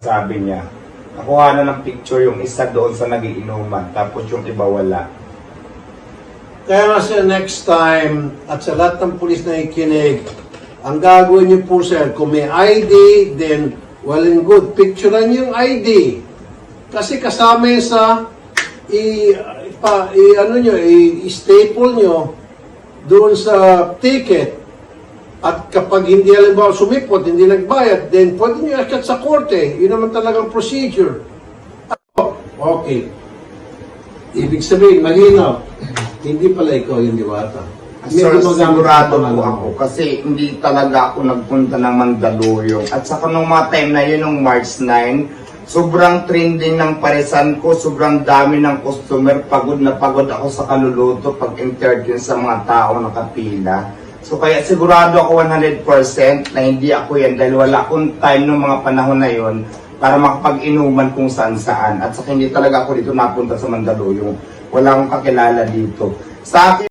Sabi niya, nakuha na ng picture yung isa doon sa nagiinuman, tapos yung iba wala. Kaya sir, next time, at sa lahat ng pulis na ikinig, ang gagawin niyo po sir, kung may ID, then well and good, picturean yung ID. Kasi kasama yun sa i, pa, i ano niyo, i, staple niyo doon sa ticket. At kapag hindi halimbawa sumipot, hindi nagbayad, then pwede niyo akyat sa korte. Yun naman talagang procedure. Okay. Ibig sabihin, malinaw. Hindi pala ikaw yung diwata. Sir, sigurado po ako kasi hindi talaga ako nagpunta ng Mandaluyong. At saka nung mga time na yun, nung March 9, sobrang trending ng parisan ko, sobrang dami ng customer, pagod na pagod ako sa kaluluto pag interview sa mga tao nakapila. So kaya sigurado ako 100% na hindi ako yan dahil wala akong time nung mga panahon na yon para makapag-inuman kung saan saan. At saka hindi talaga ako dito napunta sa Mandaluyong. Wala akong kakilala dito. Sa akin,